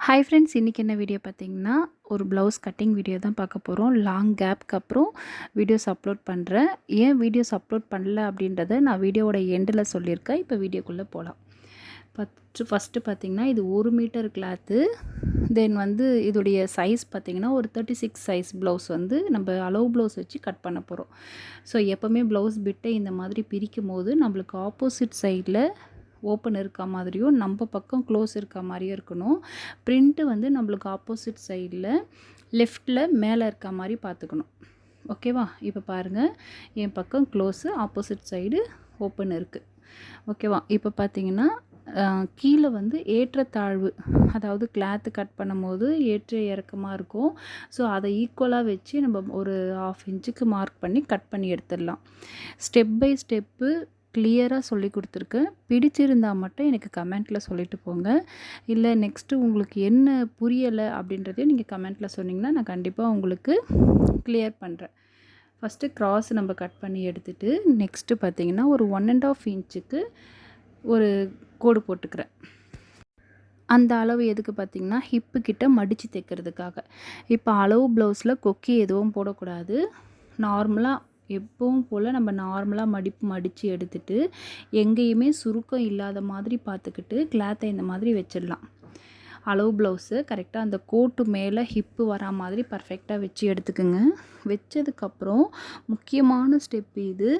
Hi friends இன்றைக்கி என்ன video பார்த்தீங்கன்னா ஒரு ப்ளவுஸ் கட்டிங் வீடியோ தான் பார்க்க போகிறோம் லாங் கேப்க்கு அப்புறம் வீடியோஸ் அப்லோட் பண்ணுறேன் ஏன் வீடியோஸ் அப்லோட் பண்ணல அப்படின்றத நான் வீடியோவோட எண்டில் சொல்லியிருக்கேன். இப்போ வீடியோக்குள்ளே போகலாம் ஃபஸ்ட்டு ஃபஸ்ட்டு பார்த்திங்கன்னா இது ஒரு மீட்டர் கிளாத்து தென் வந்து இதோடைய சைஸ் பார்த்திங்கன்னா ஒரு தேர்ட்டி சிக்ஸ் சைஸ் ப்ளவுஸ் வந்து நம்ம அளவு ப்ளவுஸ் வச்சு கட் பண்ண போகிறோம் ஸோ எப்போவுமே ப்ளவுஸ் பிட்டை இந்த மாதிரி பிரிக்கும் போது நம்மளுக்கு ஆப்போசிட் சைடில் ஓப்பன் இருக்க மாதிரியும் நம்ம பக்கம் க்ளோஸ் இருக்க மாதிரியும் இருக்கணும். ப்ரிண்ட்டு வந்து நம்மளுக்கு ஆப்போசிட் சைடில் லெஃப்டில் மேலே இருக்க மாதிரி பார்த்துக்கணும். ஓகேவா? இப்போ பாருங்கள் என் பக்கம் க்ளோஸு ஆப்போசிட் சைடு ஓப்பன் இருக்குது ஓகேவா? இப்போ பார்த்தீங்கன்னா கீழே வந்து ஏற்றத்தாழ்வு அதாவது கிளாத்து கட் பண்ணும்போது ஏற்ற இறக்கமாக இருக்கும். ஸோ அதை ஈக்குவலாக வச்சு நம்ம ஒரு ஆஃப் இன்ச்சுக்கு மார்க் பண்ணி கட் பண்ணி எடுத்துடலாம். ஸ்டெப் பை ஸ்டெப்பு கிளியராக சொல்லி கொடுத்துருக்கேன் பிடிச்சிருந்தால் மட்டும் எனக்கு கமெண்ட்டில் சொல்லிட்டு போங்க. இல்லை நெக்ஸ்ட்டு உங்களுக்கு என்ன புரியலை அப்படின்றதையும் நீங்கள் கமெண்ட்டில் சொன்னிங்கன்னா நான் கண்டிப்பாக உங்களுக்கு கிளியர் பண்ணுறேன் ஃபஸ்ட்டு க்ராஸ் நம்ம கட் பண்ணி எடுத்துகிட்டு நெக்ஸ்ட்டு பார்த்திங்கன்னா ஒரு ஒன் அண்ட் ஆஃப் இன்ச்சுக்கு ஒரு கோடு போட்டுக்கிறேன். அந்த அளவு எதுக்கு பார்த்திங்கன்னா ஹிப்பு கிட்ட மடித்து தைக்கிறதுக்காக. இப்போ அளவு ப்ளவுஸில் கொக்கி எதுவும் போடக்கூடாது. நார்மலாக எப்பவும் போல் நம்ம நார்மலாக மடிப்பு மடித்து எடுத்துகிட்டு எங்கேயுமே சுருக்கம் இல்லாத மாதிரி பார்த்துக்கிட்டு கிளாத்தை இந்த மாதிரி வச்சிடலாம். அளவு ப்ளவுஸு கரெக்டாக அந்த கோட்டு மேலே ஹிப்பு வரா மாதிரி பர்ஃபெக்டாக வச்சு எடுத்துக்கோங்க. வச்சதுக்கப்புறம் முக்கியமான ஸ்டெப் இது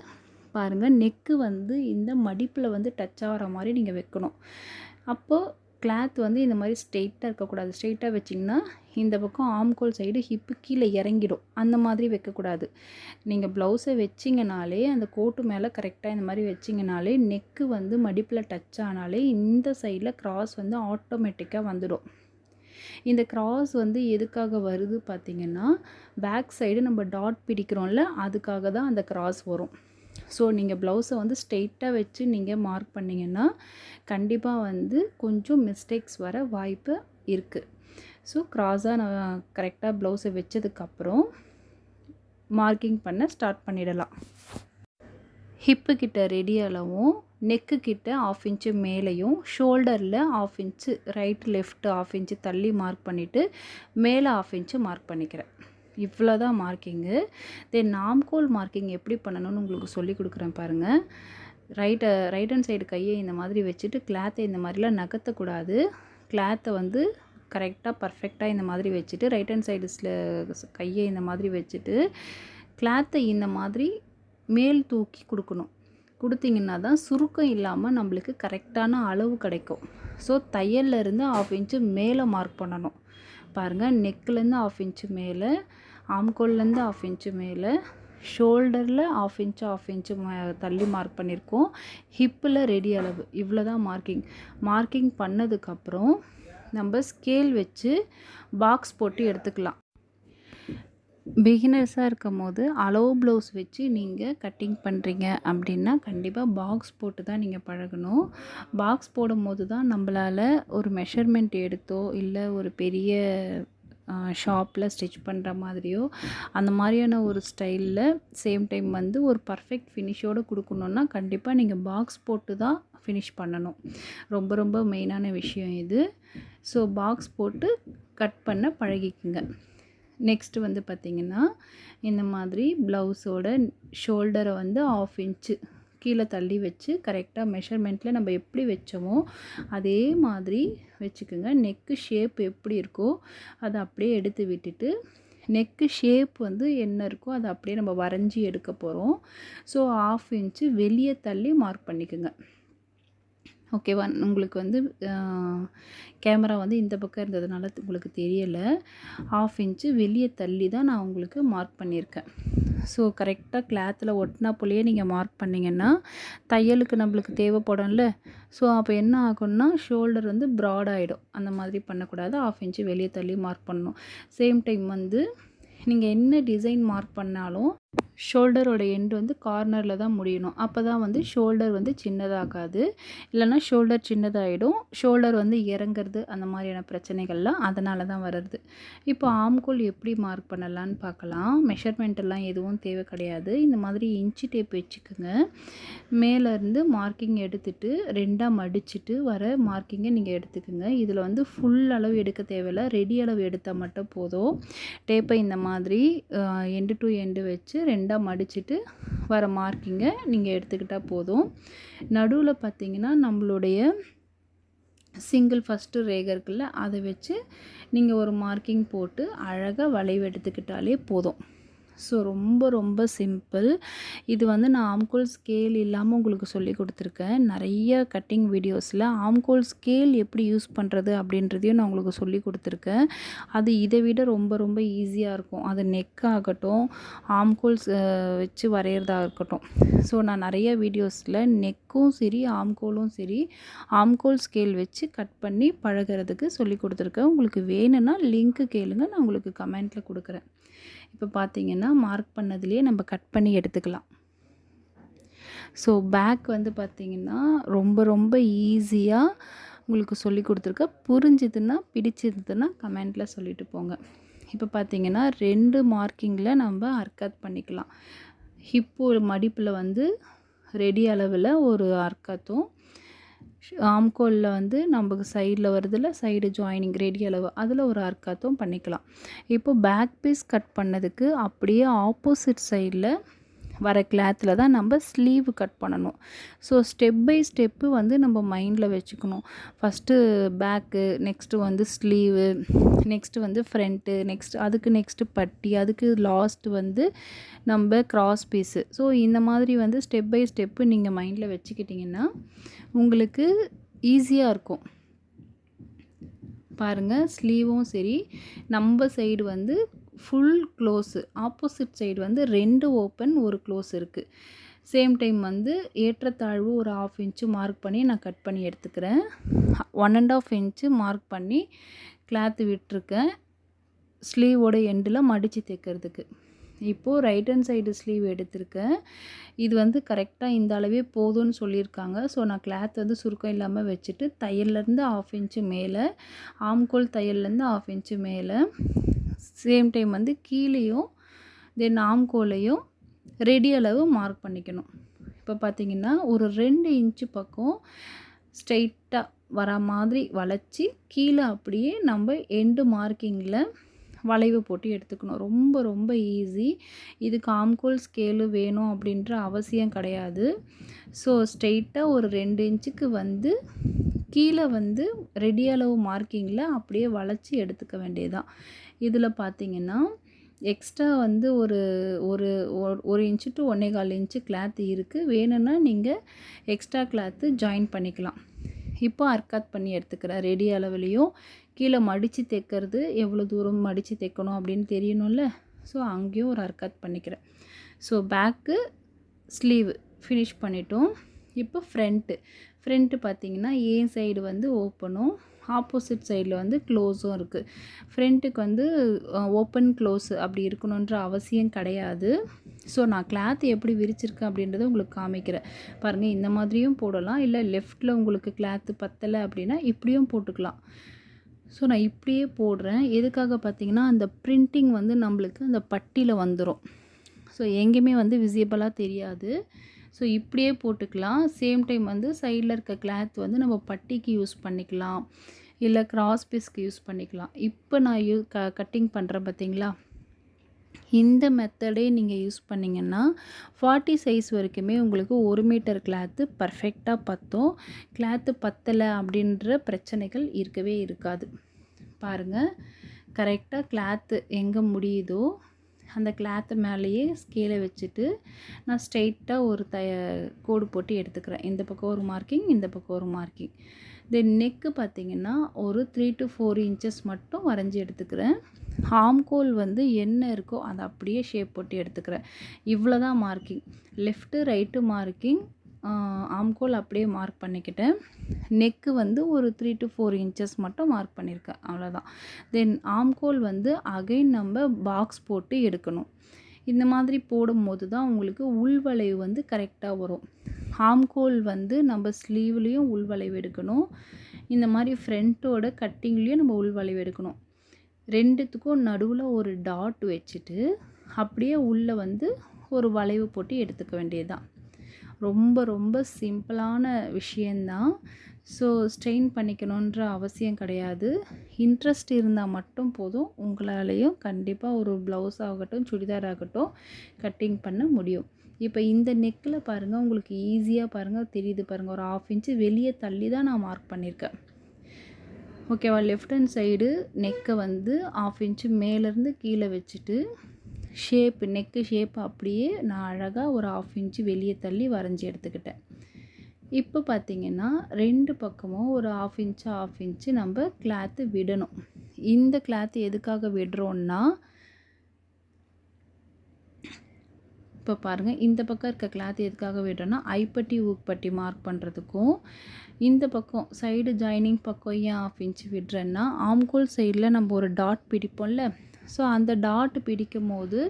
பாருங்கள் நெக்கு வந்து இந்த மடிப்பில் வந்து டச் ஆகிற மாதிரி நீங்கள் வைக்கணும். அப்போது கிளாத் வந்து இந்த மாதிரி ஸ்ட்ரெயிட்டாக இருக்கக்கூடாது. ஸ்ட்ரெயிட்டாக வச்சிங்கன்னா இந்த பக்கம் ஆம்கோல் சைடு ஹிப்பு கீழே இறங்கிடும். அந்த மாதிரி வைக்கக்கூடாது. நீங்கள் ப்ளவுஸை வச்சிங்கனாலே அந்த கோட்டு மேலே கரெக்டாக இந்த மாதிரி வச்சிங்கனாலே நெக்கு வந்து மடிப்பில் டச் ஆனாலே இந்த சைடில் க்ராஸ் வந்து ஆட்டோமேட்டிக்காக வந்துடும். இந்த க்ராஸ் வந்து எதுக்காக வருது பார்த்திங்கன்னா பேக் சைடு நம்ம டாட் பிடிக்கிறோம்ல அதுக்காக தான் அந்த க்ராஸ் வரும். ஸோ நீங்கள் ப்ளவுஸை வந்து ஸ்ட்ரெயிட்டாக வச்சு நீங்கள் மார்க் பண்ணிங்கன்னா கண்டிப்பாக வந்து கொஞ்சம் மிஸ்டேக்ஸ் வர வாய்ப்பு இருக்குது ஸோ க்ராஸாக நான் கரெக்டாக ப்ளவுஸை வச்சதுக்கப்புறம் மார்க்கிங் பண்ண ஸ்டார்ட் பண்ணிடலாம். ஹிப்பு கிட்ட ரெடி அளவும் நெக்கு கிட்ட ஆஃப் இன்ச்சு மேலேயும் ஷோல்டரில் half inch right left half inch தள்ளி மார்க் பண்ணிவிட்டு மேலே ஆஃப் இன்ச்சு மார்க் பண்ணிக்கிறேன். இவ்வளோ தான் மார்க்கிங்கு தென் நாம்கோல் மார்க்கிங் எப்படி பண்ணணும்னு உங்களுக்கு சொல்லி கொடுக்குறேன் பாருங்கள் ரைட்டை ரைட் ஹேண்ட் சைடு கையை இந்த மாதிரி வச்சுட்டு கிளாத்தை இந்த மாதிரிலாம் நகர்த்தக்கூடாது. கிளாத்தை வந்து கரெக்டாக பர்ஃபெக்டாக இந்த மாதிரி வச்சுட்டு ரைட் ஹேண்ட் சைடுஸில் கையை இந்த மாதிரி வச்சுட்டு கிளாத்தை இந்த மாதிரி மேல் தூக்கி கொடுக்கணும். கொடுத்தீங்கன்னா தான் சுருக்கம் இல்லாமல் நம்மளுக்கு கரெக்டான அளவு கிடைக்கும். ஸோ தையல்லேருந்து ஆஃப் இன்ச்சு மேலே மார்க் பண்ணணும். பாருங்கள் நெக்லேருந்து ஆஃப் இன்ச்சு மேலே ஆம்கோல்லேருந்து ஆஃப் இன்ச்சு மேலே ஷோல்டரில் ஆஃப் இன்ச்சு ஆஃப் இன்ச்சு தள்ளி மார்க் பண்ணியிருக்கோம் ஹிப்பில் ரெடி அளவு. இவ்வளோ தான் மார்க்கிங் மார்க்கிங் பண்ணதுக்கப்புறம் நம்ம ஸ்கேல் வச்சு பாக்ஸ் போட்டு எடுத்துக்கலாம். பிகினர்ஸாக இருக்கும் போது அளவு ப்ளவுஸ் வச்சு நீங்கள் கட்டிங் பண்ணுறீங்க அப்படின்னா கண்டிப்பாக பாக்ஸ் போட்டு தான் நீங்கள் பழகணும். பாக்ஸ் போடும் போது தான் நம்மளால் ஒரு மெஷர்மெண்ட் எடுத்தோ இல்லை ஒரு பெரிய ஷாப்பில் ஸ்டிச் பண்ணுற மாதிரியோ அந்த மாதிரியான ஒரு ஸ்டைலில் சேம் டைம் வந்து ஒரு பர்ஃபெக்ட் ஃபினிஷோடு கொடுக்கணுன்னா கண்டிப்பாக நீங்கள் பாக்ஸ் போட்டு தான் ஃபினிஷ் பண்ணணும். ரொம்ப ரொம்ப மெயினான விஷயம் இது. ஸோ பாக்ஸ் போட்டு கட் பண்ண பழகிக்குங்க. நெக்ஸ்ட்டு வந்து பார்த்திங்கன்னா இந்த மாதிரி ப்ளவுஸோட ஷோல்டரை வந்து ஆஃப் இன்ச்சு கீழே தள்ளி வச்சு கரெக்டாக மெஷர்மெண்ட்டில் நம்ம எப்படி வச்சோமோ அதே மாதிரி வச்சுக்கோங்க. நெக்கு ஷேப் எப்படி இருக்கோ அதை அப்படியே எடுத்து விட்டுட்டு நெக்கு ஷேப் வந்து என்ன இருக்கோ அதை அப்படியே நம்ம வரைஞ்சி எடுக்க போகிறோம் ஸோ ஆஃப் இன்ச்சு வெளியே தள்ளி மார்க் பண்ணிக்கோங்க. ஓகேவா உங்களுக்கு வந்து கேமரா வந்து இந்த பக்கம் இருந்ததுனால உங்களுக்கு தெரியலை. ஆஃப் இன்ச்சு வெளியே தள்ளி தான் நான் உங்களுக்கு மார்க் பண்ணியிருக்கேன். ஸோ கரெக்டாக கிளாத்தில் ஒட்டினா போலேயே நீங்கள் மார்க் பண்ணிங்கன்னா தையலுக்கு நம்மளுக்கு தேவைப்படும்ல. ஸோ அப்போ என்ன ஆகும்னா ஷோல்டர் வந்து ப்ராடாகிடும் அந்த மாதிரி பண்ணக்கூடாது. ஆஃப் இன்ச்சு வெளியே தள்ளி மார்க் பண்ணணும். சேம் டைம் வந்து நீங்கள் என்ன டிசைன் மார்க் பண்ணாலும் ஷோல்டரோட எண்டு வந்து கார்னரில் தான் முடியணும். அப்போ தான் வந்து ஷோல்டர் வந்து சின்னதாகாது. இல்லைன்னா ஷோல்டர் சின்னதாகிடும் ஷோல்டர் வந்து இறங்குறது அந்த மாதிரியான பிரச்சனைகள்லாம் அதனால தான் வருது இப்போ ஆம்கோல் எப்படி மார்க் பண்ணலான்னு பார்க்கலாம். மெஷர்மெண்ட்டெல்லாம் எதுவும் தேவை கிடையாது. இந்த மாதிரி இன்ச்சு டேப் வச்சுக்கோங்க. மேலேருந்து மார்க்கிங் எடுத்துட்டு ரெண்டாக மடிச்சுட்டு வர மார்க்கிங்கை நீங்கள் எடுத்துக்கோங்க. இதில் வந்து ஃபுல் அளவு எடுக்க தேவையில்ல. ரெடி அளவு எடுத்தால் மட்டும் போதும். டேப்பை இந்த மாதிரி எண்டு டு எண்டு வச்சு ரெண்டாக மடிச்சுட்டு வர மார்க்கிங்கை நீங்கள் எடுத்துக்கிட்டால் போதும். நடுவில் பார்த்தீங்கன்னா நம்மளுடைய சிங்கிள் ஃபஸ்ட்டு ரேகை இருக்குல்ல அதை வச்சு நீங்கள் ஒரு மார்க்கிங் போட்டு அழகாக வளைவு எடுத்துக்கிட்டாலே போதும். ஸோ ரொம்ப ரொம்ப சிம்பிள் இது வந்து நான் ஆம்கோல் ஸ்கேல் இல்லாமல் உங்களுக்கு சொல்லி கொடுத்துருக்கேன். நிறைய கட்டிங் வீடியோஸில் ஆம்கோல் ஸ்கேல் எப்படி யூஸ் பண்ணுறது அப்படின்றதையும் நான் உங்களுக்கு சொல்லி கொடுத்துருக்கேன். அது இதை விட ரொம்ப ரொம்ப ஈஸியாக இருக்கும். அது நெக் ஆகட்டும் ஆம்கோல்ஸ் வச்சு வரைகிறதா இருக்கட்டும். ஸோ நான் நிறைய வீடியோஸில் நெக்கும் சரி ஆம்கோலும் சரி ஆம்கோல் ஸ்கேல் வச்சு கட் பண்ணி பழகிறதுக்கு சொல்லி கொடுத்துருக்கேன். உங்களுக்கு வேணும்னா லிங்க்கு கேளுங்க நான் உங்களுக்கு கமெண்ட்டில் கொடுக்குறேன். இப்போ பார்த்தீங்கன்னா மார்க் பண்ணதுலேயே நம்ம கட் பண்ணி எடுத்துக்கலாம். ஸோ பேக் வந்து பார்த்திங்கன்னா ரொம்ப ரொம்ப ஈஸியாக உங்களுக்கு சொல்லி கொடுத்துருக்கேன் புரிஞ்சுதுன்னா பிடிச்சிருந்துன்னா கமெண்ட்டில் சொல்லிட்டு போங்க. இப்போ பார்த்திங்கன்னா ரெண்டு மார்க்கிங்கில் நம்ம அர்க்காத் பண்ணிக்கலாம். ஹிப்போ மடிப்பில் வந்து ரெடி அளவில் ஒரு அர்க்கத்தும் ஆம்கோலில் வந்து நமக்கு சைடில் வரதில் சைடு ஜாயினிங் ரெடி அளவு. அதில் ஒரு அர்க்காத்தும் பண்ணிக்கலாம். இப்போ பேக் பீஸ் கட் பண்ணதுக்கு அப்படியே ஆப்போசிட் சைடில் வர கிளாத்தில் தான் நம்ம ஸ்லீவ் கட் பண்ணணும். ஸோ ஸ்டெப் பை ஸ்டெப்பு வந்து நம்ம மைண்டில் வச்சுக்கணும். ஃபஸ்ட்டு பேக்கு நெக்ஸ்ட்டு வந்து ஸ்லீவு நெக்ஸ்ட்டு வந்து ஃப்ரண்ட்டு நெக்ஸ்ட் அதுக்கு நெக்ஸ்ட்டு பட்டி அதுக்கு லாஸ்ட் வந்து நம்ம க்ராஸ் பீஸு ஸோ இந்த மாதிரி வந்து ஸ்டெப் பை ஸ்டெப்பு நீங்கள் மைண்டில் வச்சுக்கிட்டிங்கன்னா உங்களுக்கு ஈஸியாக இருக்கும். பாருங்கள் ஸ்லீவும் சரி நம்ம சைடு வந்து ஃபுல் க்ளோஸு ஆப்போசிட் சைடு வந்து ரெண்டு ஓப்பன் ஒரு க்ளோஸ் இருக்குது சேம் டைம் வந்து ஏற்றத்தாழ்வு ஒரு ஆஃப் இன்ச்சு மார்க் பண்ணி நான் கட் பண்ணி எடுத்துக்கிறேன். One and half inch mark பண்ணி கிளாத்து விட்டுருக்கேன். ஸ்லீவோட எண்டில் மடித்து தைக்கிறதுக்கு. இப்போது ரைட் ஹேண்ட் சைடு ஸ்லீவ் எடுத்திருக்கேன். இது வந்து கரெக்டாக இந்த அளவே போதும்னு சொல்லியிருக்காங்க. ஸோ நான் கிளாத் வந்து சுருக்கம் இல்லாமல் வச்சுட்டு தையல்லேருந்து ஆஃப் இன்ச்சு மேலே ஆம்கோல் தையல்லேருந்து ஆஃப் இன்ச்சு மேலே சேம் டைம் வந்து கீழேயும் தென் ஆம்கோலையும் ரெடி அளவு மார்க் பண்ணிக்கணும். இப்போ பார்த்திங்கன்னா ஒரு ரெண்டு இன்ச்சு பக்கம் ஸ்ட்ரைட்டாக வர மாதிரி வளைச்சி கீழே அப்படியே நம்ம எண்டு மார்க்கிங்கில் வளைவு போட்டு எடுத்துக்கணும். ரொம்ப ரொம்ப ஈஸி இதுக்கு ஆம்கோல் ஸ்கேலு வேணும் அப்படின்ற அவசியம் கிடையாது. ஸோ ஸ்ட்ரெயிட்டாக ஒரு ரெண்டு இன்ச்சுக்கு வந்து கீழே வந்து ரெடி அளவு மார்க்கிங்கில் அப்படியே வளைச்சி எடுத்துக்க வேண்டியதான் இதில் பார்த்தீங்கன்னா எக்ஸ்ட்ரா வந்து ஒரு ஒரு ஒரு இன்ச்சு டு ஒன்றே கால் இன்ச்சு கிளாத் இருக்குது வேணும்னா நீங்கள் எக்ஸ்ட்ரா கிளாத்து ஜாயின் பண்ணிக்கலாம். இப்போ அர்க்காத் பண்ணி எடுத்துக்கிறேன் ரெடி அளவுலேயும் கீழே மடித்து தைக்கிறது எவ்வளோ தூரம் மடித்து தைக்கணும் அப்படின்னு தெரியணும்ல? ஸோ அங்கேயும் ஒரு அர்க்காத் பண்ணிக்கிறேன். ஸோ பேக்கு ஸ்லீவ் ஃபினிஷ் பண்ணிட்டோம். இப்போ ஃப்ரண்ட்டு ஃப்ரண்ட்டு பார்த்தீங்கன்னா ஏன் சைடு வந்து ஓப்பனும் ஆப்போசிட் சைடில் வந்து க்ளோஸும் இருக்குது ஃப்ரண்ட்டுக்கு வந்து ஓப்பன் க்ளோஸ் அப்படி இருக்கணுன்ற அவசியம் கிடையாது. ஸோ நான் கிளாத் எப்படி விரிச்சிருக்கேன் அப்படின்றத உங்களுக்கு காமிக்கிறேன். பாருங்கள் இந்த மாதிரியும் போடலாம். இல்லை லெஃப்ட்டில் உங்களுக்கு கிளாத்து பத்தலை அப்படின்னா இப்படியும் போட்டுக்கலாம். ஸோ நான் இப்படியே போடுறேன். எதுக்காக பார்த்தீங்கன்னா அந்த பிரிண்டிங் வந்து நம்மளுக்கு அந்த பட்டியில் வந்துடும் ஸோ எங்கேயுமே வந்து விசிபிளாக தெரியாது. ஸோ இப்படியே போட்டுக்கலாம். சேம் டைம் வந்து சைடில் இருக்க கிளாத் வந்து நம்ம பட்டிக்கு யூஸ் பண்ணிக்கலாம். இல்லை கிராஸ் பீஸ்க்கு யூஸ் பண்ணிக்கலாம். இப்போ நான் யூ க கட்டிங் பண்ணுறேன் பார்த்தீங்களா இந்த மெத்தடே நீங்கள் யூஸ் பண்ணிங்கன்னா ஃபார்ட்டி சைஸ் வரைக்குமே உங்களுக்கு ஒரு மீட்டர் கிளாத்து பர்ஃபெக்டாக பற்றும் கிளாத்து பத்தலை அப்படின்ற பிரச்சனைகள் இருக்கவே இருக்காது. பாருங்கள் கரெக்டாக கிளாத்து எங்கே முடியுதோ அந்த கிளாத்து மேலேயே ஸ்கேலை வச்சுட்டு நான் ஸ்ட்ரெயிட்டாக ஒரு த கோடு போட்டு எடுத்துக்கிறேன். இந்த பக்கம் ஒரு மார்க்கிங் இந்த பக்கம் ஒரு மார்க்கிங் தென் நெக்கு பார்த்திங்கன்னா ஒரு த்ரீ டு ஃபோர் இன்ச்சஸ் மட்டும் வரைஞ்சி எடுத்துக்கிறேன். ஆம்கோல் வந்து என்ன இருக்கோ அதை அப்படியே ஷேப் போட்டு எடுத்துக்கிறேன். இவ்வளோ தான் மார்க்கிங் லெஃப்ட்டு ரைட்டு மார்க்கிங் ஆம்கோல் அப்படியே மார்க் பண்ணிக்கிட்டேன். நெக்கு வந்து ஒரு த்ரீ டு ஃபோர் இன்ச்சஸ் மட்டும் மார்க் பண்ணியிருக்கேன். அவ்வளோதான் தென் ஆம்கோல் வந்து அகைன் நம்ம பாக்ஸ் போட்டு எடுக்கணும். இந்த மாதிரி போடும்போது தான் உங்களுக்கு உள்வளைவு வந்து கரெக்டாக வரும். ஆம்கோல் வந்து நம்ம ஸ்லீவ்லேயும் உள்வளைவு எடுக்கணும். இந்த மாதிரி ஃப்ரண்ட்டோட கட்டிங்லேயும் நம்ம உள்வளைவு எடுக்கணும். ரெண்டுத்துக்கும் நடுவில் ஒரு டாட் வச்சுட்டு அப்படியே உள்ளே வந்து ஒரு வளைவு போட்டு எடுத்துக்க வேண்டியதுதான். ரொம்ப ரொம்ப சிம்பிளான விஷயந்தான். ஸோ ஸ்ட்ரெயின் பண்ணிக்கணுன்ற அவசியம் கிடையாது. இன்ட்ரெஸ்ட் இருந்தால் மட்டும் போதும். உங்களாலேயும் கண்டிப்பாக ஒரு ப்ளவுஸ் ஆகட்டும் சுடிதார் ஆகட்டும் கட்டிங் பண்ண முடியும். இப்போ இந்த நெக்கில் பாருங்கள் உங்களுக்கு ஈஸியாக பாருங்கள் தெரியுது பாருங்கள் ஒரு ஆஃப் இன்ச்சு வெளியே தள்ளி தான் நான் மார்க் பண்ணியிருக்கேன் ஓகேவா லெஃப்ட் ஹேண்ட் சைடு நெக்கை வந்து ஆஃப் இன்ச்சு மேலேருந்து கீழே வச்சுட்டு ஷேப்பு நெக்கு ஷேப் அப்படியே நான் அழகாக ஒரு ஆஃப் இன்ச்சு வெளியே தள்ளி வரைஞ்சி எடுத்துக்கிட்டேன். இப்போ பார்த்திங்கன்னா ரெண்டு பக்கமும் ஒரு ஆஃப் இன்ச்சு ஆஃப் இன்ச்சு நம்ம கிளாத்து விடணும். இந்த கிளாத்து எதுக்காக விடுறோன்னா இப்போ பாருங்கள் இந்த பக்கம் இருக்க கிளாத் எதுக்காக விடுறோன்னா ஐப்பட்டி ஊக்பட்டி மார்க் பண்ணுறதுக்கும் இந்த பக்கம் சைடு ஜாயினிங் பக்கம் ஏன் ஆஃப் இன்ச்சு விடுறேன்னா ஆம்கோல் சைடில் நம்ம ஒரு டாட் பிடிப்போம்ல ஸோ அந்த டாட் பிடிக்கும் போது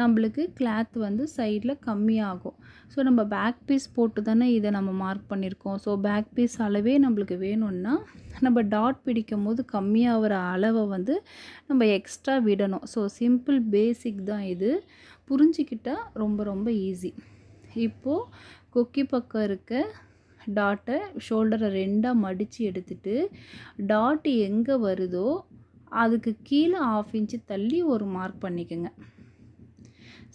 நம்மளுக்கு கிளாத் வந்து சைடில் கம்மியாகும். ஸோ நம்ம பேக் பீஸ் போட்டு தானே இதை நம்ம மார்க் பண்ணியிருக்கோம் ஸோ பேக் பீஸ் அளவே நம்மளுக்கு வேணும்னா நம்ம டாட் பிடிக்கும் போது கம்மியாகிற அளவை வந்து நம்ம எக்ஸ்ட்ரா விடணும். ஸோ சிம்பிள் பேசிக் தான் இது. புரிஞ்சிக்கிட்டால் ரொம்ப ரொம்ப ஈஸி இப்போது கொக்கி பக்கம் இருக்க டாட்டை ஷோல்டரை ரெண்டாக மடித்து எடுத்துட்டு டாட் எங்கே வருதோ அதுக்கு கீழே ஆஃப் இன்ச்சு தள்ளி ஒரு மார்க் பண்ணிக்கோங்க.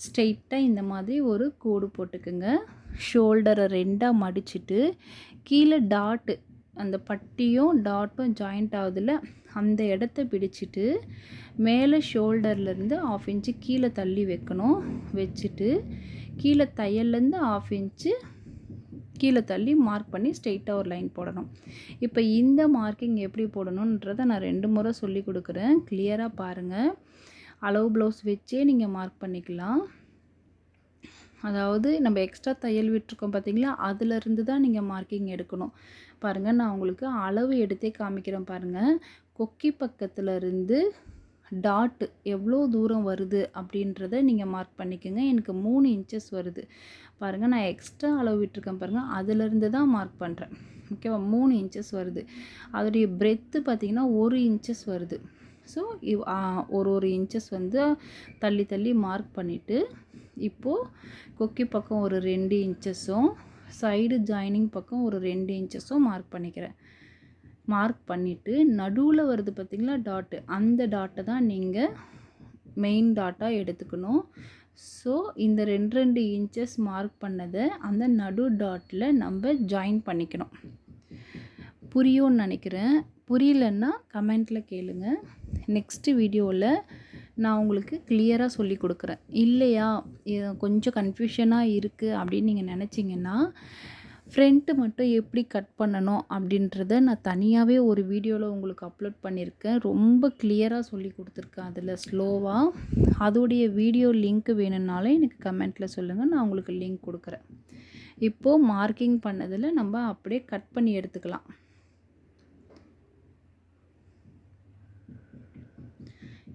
ஸ்ட்ரெயிட்டாக இந்த மாதிரி ஒரு கோடு போட்டுக்குங்க. ஷோல்டரை ரெண்டாக மடிச்சுட்டு கீழே டாட்டு அந்த பட்டியும் டாட்டும் ஜாயிண்ட் ஆகுதுல அந்த இடத்த பிடிச்சிட்டு மேலே ஷோல்டர்லேருந்து ஆஃப் இன்ச்சு கீழே தள்ளி வைக்கணும். வச்சுட்டு கீழே தையல்லேருந்து ஆஃப் இன்ச்சு கீழே தள்ளி மார்க் பண்ணி ஸ்ட்ரெயிட்டாக ஒரு லைன் போடணும். இப்போ இந்த மார்க்கிங் எப்படி போடணுன்றதை நான் ரெண்டு முறை சொல்லி கொடுக்குறேன். கிளியராக பாருங்கள் அளவு ப்ளவுஸ் வச்சே நீங்கள் மார்க் பண்ணிக்கலாம். அதாவது நம்ம எக்ஸ்ட்ரா தையல் விட்டுருக்கோம் பார்த்தீங்களா அதிலிருந்து தான் நீங்கள் மார்க்கிங் எடுக்கணும். பாருங்கள் நான் உங்களுக்கு அளவு எடுத்தே காமிக்கிறேன் பாருங்கள் கொக்கி பக்கத்தில் இருந்து டாட்டு எவ்வளோ தூரம் வருது அப்படின்றத நீங்கள் மார்க் பண்ணிக்கோங்க. எனக்கு மூணு இன்ச்சஸ் வருது. பாருங்கள் நான் எக்ஸ்ட்ரா அளவு விட்டுருக்கேன் பாருங்கள் அதிலிருந்து தான் மார்க் பண்ணுறேன் ஓகேவா மூணு இன்ச்சஸ் வருது. அதோடைய பிரெத்து பார்த்திங்கன்னா ஒரு இன்ச்சஸ் வருது. ஸோ இவ் ஒரு ஒரு இன்ச்சஸ் வந்து தள்ளி தள்ளி மார்க் பண்ணிவிட்டு இப்போது கொக்கி பக்கம் ஒரு ரெண்டு இன்ச்சஸும் சைடு ஜாயினிங் பக்கம் ஒரு ரெண்டு இன்ச்சஸும் மார்க் பண்ணிக்கிறேன். மார்க் பண்ணிவிட்டு நடுவில் வருது பார்த்திங்களா டாட்டு அந்த டாட்டை தான் நீங்கள் மெயின் டாட்டாக எடுத்துக்கணும். ஸோ இந்த ரெண்டு ரெண்டு இன்ச்சஸ் மார்க் பண்ணதை அந்த நடு டாட்டில் நம்ம ஜாயின் பண்ணிக்கணும். புரியும்னு நினைக்கிறேன். புரியலன்னா கமெண்ட்டில் கேளுங்கள் நெக்ஸ்ட்டு வீடியோவில் நான் உங்களுக்கு கிளியராக சொல்லி கொடுக்குறேன். இல்லையா? கொஞ்சம் கன்ஃபியூஷனாக இருக்குது அப்படின்னு நீங்கள் நினச்சிங்கன்னா ஃப்ரண்ட்டு மட்டும் எப்படி கட் பண்ணணும் அப்படின்றத நான் தனியாகவே ஒரு வீடியோவில் உங்களுக்கு அப்லோட் பண்ணியிருக்கேன் ரொம்ப கிளியராக சொல்லி கொடுத்துருக்கேன் அதில் ஸ்லோவாக அதோடைய வீடியோ லிங்க் வேணும்னாலே எனக்கு கமெண்ட்டில் சொல்லுங்கள் நான் உங்களுக்கு லிங்க் கொடுக்குறேன். இப்போது மார்க்கிங் பண்ணதில் நம்ம அப்படியே கட் பண்ணி எடுத்துக்கலாம்.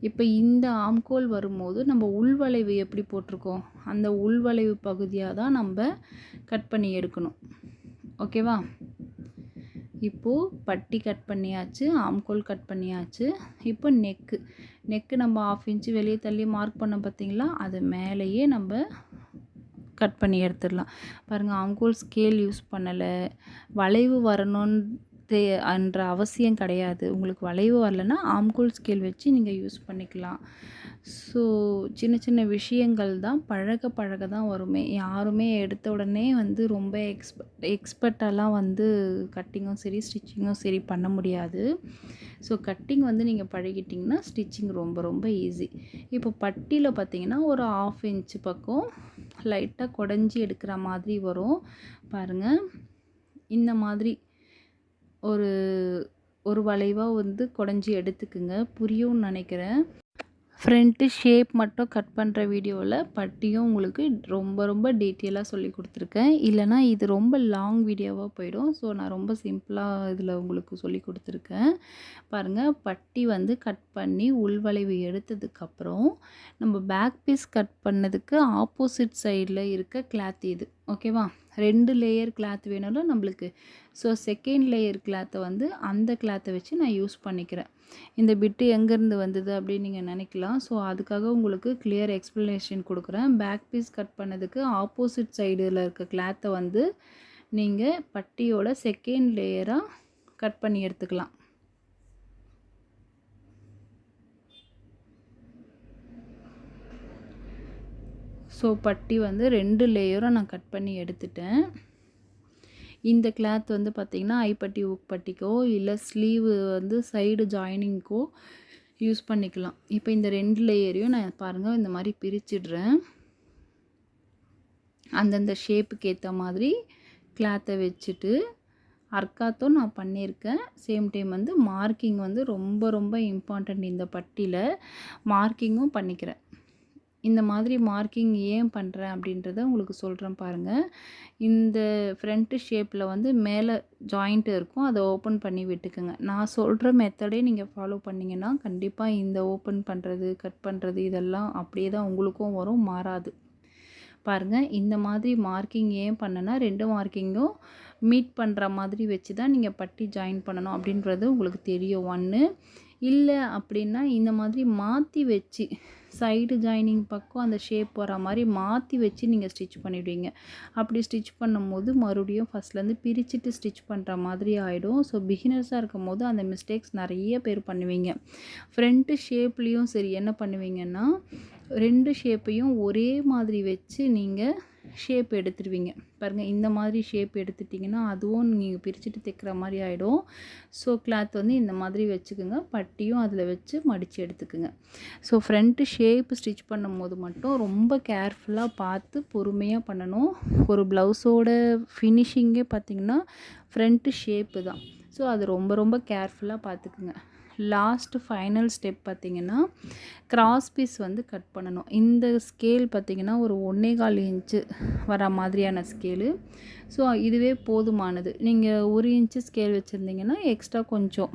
இப்போ இந்த ஆம்கோல் வரும்போது நம்ம உள்வளைவு எப்படி போட்டிருக்கோம்? அந்த உள்வளைவு பகுதியாக தான் நம்ம கட் பண்ணி எடுக்கணும். ஓகேவா இப்போது பட்டி கட் பண்ணியாச்சு ஆம்கோல் கட் பண்ணியாச்சு. இப்போ நெக்கு நெக்கு நம்ம ஆஃப் இன்ச்சு வெளியே தள்ளி மார்க் பண்ண பார்த்திங்களா? அது மேலேயே நம்ம கட் பண்ணி எடுத்துடலாம். பாருங்கள் ஆம்கோல் ஸ்கேல் யூஸ் பண்ணலை. வளைவு வரணும்னு தே என்ற அவசியம் கிடையாது. உங்களுக்கு வளைவு வரலன்னா ஆம்கூல் ஸ்கேல் வச்சு நீங்கள் யூஸ் பண்ணிக்கலாம். ஸோ சின்ன சின்ன விஷயங்கள் தான் பழக பழக தான் வருமே. யாருமே எடுத்த உடனே வந்து ரொம்ப எக்ஸ்ப எக்ஸ்பர்ட்டெல்லாம் வந்து கட்டிங்கும் சரி ஸ்டிச்சிங்கும் சரி பண்ண முடியாது. ஸோ கட்டிங் வந்து நீங்கள் பழகிட்டிங்கன்னா ஸ்டிச்சிங் ரொம்ப ரொம்ப ஈஸி இப்போ பட்டியில் பார்த்தீங்கன்னா ஒரு ஆஃப் இன்ச்சு பக்கம் லைட்டாக குடஞ்சி எடுக்கிற மாதிரி வரும். பாருங்கள் இந்த மாதிரி ஒரு ஒரு வளைவாக வந்து குடஞ்சி எடுத்துக்குங்க. புரியும்னு நினைக்கிறேன். ஃப்ரண்ட்டு ஷேப் மட்டும் கட் பண்ணுற வீடியோவில் பட்டியும் உங்களுக்கு ரொம்ப ரொம்ப டீட்டெயிலாக சொல்லி கொடுத்துருக்கேன். இல்லைனா இது ரொம்ப லாங் வீடியோவாக போயிடும். ஸோ நான் ரொம்ப சிம்பிளாக இதில் உங்களுக்கு சொல்லி கொடுத்துருக்கேன். பாருங்கள் பட்டி வந்து கட் பண்ணி உள்வளைவு எடுத்ததுக்கப்புறம் நம்ம பேக் பீஸ் கட் பண்ணதுக்கு ஆப்போசிட் சைடில் இருக்க கிளாத் இது. ஓகேவா ரெண்டு லேயர் கிளாத் வேணும்ல நம்மளுக்கு. ஸோ செகண்ட் லேயர் கிளாத்தை வந்து அந்த கிளாத்தை வச்சு நான் யூஸ் பண்ணிக்கிறேன். இந்த பிட்டு எங்கேருந்து வந்தது அப்படின்னு நீங்கள் நினைக்கலாம். ஸோ அதுக்காக உங்களுக்கு கிளியர் எக்ஸ்ப்ளனேஷன் கொடுக்குறேன். பேக் பீஸ் கட் பண்ணதுக்கு ஆப்போசிட் சைடில் இருக்க கிளாத்தை வந்து நீங்கள் பட்டியோட செகண்ட் லேயராக கட் பண்ணி எடுத்துக்கலாம். ஸோ பட்டி வந்து ரெண்டு லேயரும் நான் கட் பண்ணி எடுத்துட்டேன். இந்த கிளாத் வந்து பார்த்திங்கன்னா ஐப்பட்டி பட்டிக்கோ இல்லை ஸ்லீவு வந்து சைடு ஜாயினிங்க்கோ யூஸ் பண்ணிக்கலாம். இப்போ இந்த ரெண்டு லேயரையும் நான் பாருங்கள் இந்த மாதிரி பிரிச்சிடுறேன். அந்தந்த ஷேப்புக்கு ஏற்ற மாதிரி கிளாத்தை வச்சுட்டு அர்க்காத்தும் நான் பண்ணியிருக்கேன். சேம் டைம் வந்து மார்க்கிங் வந்து ரொம்ப ரொம்ப இம்பார்ட்டண்ட் இந்த பட்டியில். மார்க்கிங்கும் பண்ணிக்கிறேன். இந்த மாதிரி மார்க்கிங் ஏன் பண்ணுறேன் அப்படின்றத உங்களுக்கு சொல்கிறேன் பாருங்கள் இந்த ஃப்ரண்ட்டு ஷேப்பில் வந்து மேலே ஜாயிண்ட்டு இருக்கும். அதை ஓப்பன் பண்ணி விட்டுக்குங்க. நான் சொல்கிற மெத்தடே நீங்கள் ஃபாலோ பண்ணிங்கன்னா கண்டிப்பாக இந்த ஓப்பன் பண்ணுறது கட் பண்ணுறது இதெல்லாம் அப்படியே தான் உங்களுக்கும் வரும் மாறாது. பாருங்கள் இந்த மாதிரி மார்க்கிங் ஏன் பண்ணனா ரெண்டு மார்க்கிங்கும் மீட் பண்ணுற மாதிரி வச்சு தான் நீங்கள் பட்டி ஜாயின் பண்ணணும் அப்படின்றது உங்களுக்கு தெரியும். ஒன்று இல்லை அப்படின்னா இந்த மாதிரி மாற்றி வச்சு சைடு ஜாயினிங் பக்கம் அந்த ஷேப் வர மாதிரி மாற்றி வச்சு நீங்கள் ஸ்டிச் பண்ணிவிடுவீங்க அப்படி ஸ்டிச் பண்ணும்போது மறுபடியும் ஃபஸ்ட்லேருந்து பிரிச்சுட்டு ஸ்டிச் பண்ணுற மாதிரி ஆகிடும் ஸோ பிகினர்ஸாக இருக்கும் போது அந்த மிஸ்டேக்ஸ் நிறைய பேர் பண்ணுவீங்க. ஃப்ரண்ட்டு ஷேப்லேயும் சரி என்ன பண்ணுவீங்கன்னா ரெண்டு ஷேப்பையும் ஒரே மாதிரி வச்சு நீங்கள் ஷேப் எடுத்துடுவீங்க பாருங்கள் இந்த மாதிரி ஷேப் எடுத்துட்டிங்கன்னா அதுவும் நீங்கள் பிரிச்சுட்டு தைக்கிற மாதிரி ஆகிடும் ஸோ கிளாத் வந்து இந்த மாதிரி வச்சுக்கோங்க. பட்டியும் அதில் வச்சு மடித்து எடுத்துக்குங்க. ஸோ ஃப்ரண்ட்டு ஷேப் ஸ்டிச் பண்ணும் போது மட்டும் ரொம்ப கேர்ஃபுல்லாக பார்த்து பொறுமையாக பண்ணணும். ஒரு ப்ளவுஸோட ஃபினிஷிங்கே பார்த்திங்கன்னா ஃப்ரண்ட்டு ஷேப்பு தான். ஸோ அது ரொம்ப ரொம்ப கேர்ஃபுல்லாக பார்த்துக்குங்க. லாஸ்ட் ஃபைனல் ஸ்டெப் பார்த்திங்கன்னா கிராஸ் பீஸ் வந்து கட் பண்ணணும். இந்த ஸ்கேல் பார்த்திங்கன்னா ஒரு ஒன்றே கால் இன்ச்சு வர மாதிரியான ஸ்கேலு ஸோ இதுவே போதுமானது. நீங்கள் ஒரு இன்ச்சு ஸ்கேல் வச்சுருந்தீங்கன்னா எக்ஸ்ட்ரா கொஞ்சம்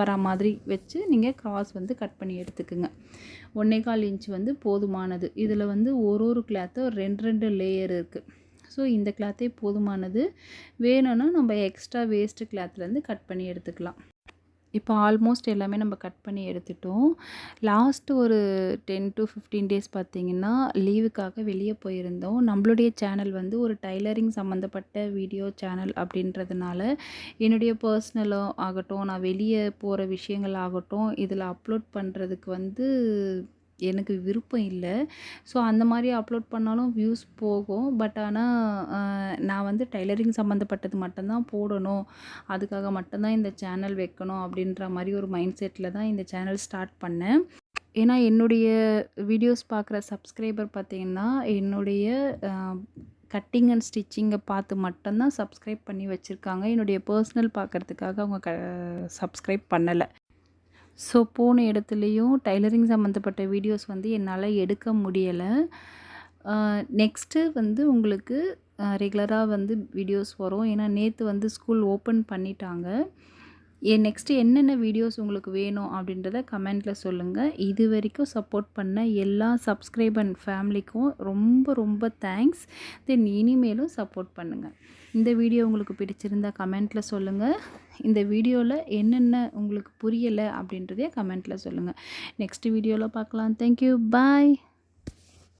வர மாதிரி வச்சு நீங்கள் கிராஸ் வந்து கட் பண்ணி எடுத்துக்குங்க. ஒன்றே கால் இன்ச் வந்து போதுமானது. இதில் வந்து ஒரு ஒரு கிளாத்தை ரெண்டு ரெண்டு லேயர் இருக்குது ஸோ இந்த கிளாத்தே போதுமானது. வேணும்னா நம்ம எக்ஸ்ட்ரா வேஸ்ட்டு கிளாத்லேருந்து கட் பண்ணி எடுத்துக்கலாம். இப்போ ஆல்மோஸ்ட் எல்லாமே நம்ம கட் பண்ணி எடுத்துட்டோம். லாஸ்ட்டு ஒரு டென் டு ஃபிஃப்டீன் டேஸ் பார்த்திங்கன்னா லீவுக்காக வெளியே போயிருந்தோம். நம்மளுடைய சேனல் வந்து ஒரு டைலரிங் சம்மந்தப்பட்ட வீடியோ சேனல் அப்படின்றதுனால என்னுடைய பர்சனலும் ஆகட்டும் நான் வெளியே போகிற விஷயங்கள் ஆகட்டும் இதில் அப்லோட் பண்ணுறதுக்கு வந்து எனக்கு விருப்பம் இல்லை. ஸோ அந்த மாதிரி அப்லோட் பண்ணாலும் வியூஸ் போகும். பட் ஆனால் நான் வந்து டைலரிங் சம்மந்தப்பட்டது மட்டும்தான் போடணும். அதுக்காக மட்டும்தான் இந்த சேனல் வைக்கணும் அப்படின்ற மாதிரி ஒரு மைண்ட் செட்டில் தான் இந்த சேனல் ஸ்டார்ட் பண்ணேன். ஏன்னா என்னுடைய வீடியோஸ் பார்க்குற சப்ஸ்கிரைபர் பார்த்திங்கன்னா என்னுடைய கட்டிங் அண்ட் ஸ்டிச்சிங்கை பார்த்து மட்டும்தான் சப்ஸ்கிரைப் பண்ணி வச்சுருக்காங்க. என்னுடைய பர்சனல் பார்க்குறதுக்காக அவங்க க சப்ஸ்கிரைப் பண்ணலை. ஸோ போன இடத்துலையும் டைலரிங் சம்மந்தப்பட்ட வீடியோஸ் வந்து என்னால் எடுக்க முடியலை. நெக்ஸ்ட்டு வந்து உங்களுக்கு ரெகுலராக வந்து வீடியோஸ் வரும். ஏன்னா நேற்று வந்து ஸ்கூல் ஓப்பன் பண்ணிட்டாங்க. ஏ நெக்ஸ்ட்டு என்னென்ன வீடியோஸ் உங்களுக்கு வேணும் அப்படின்றத கமெண்ட்டில் சொல்லுங்கள் இது வரைக்கும் சப்போர்ட் பண்ண எல்லா சப்ஸ்கிரைப் அண்ட் ஃபேமிலிக்கும் ரொம்ப ரொம்ப தேங்க்ஸ் தென் இனிமேலும் சப்போர்ட் பண்ணுங்கள் இந்த வீடியோ உங்களுக்கு பிடிச்சிருந்தா கமெண்ட்டில் சொல்லுங்கள் இந்த வீடியோவில் என்னென்ன உங்களுக்கு புரியலை அப்படின்றதே கமெண்ட்டில் சொல்லுங்கள் நெக்ஸ்ட் வீடியோவில் பார்க்கலாம். Thank you bye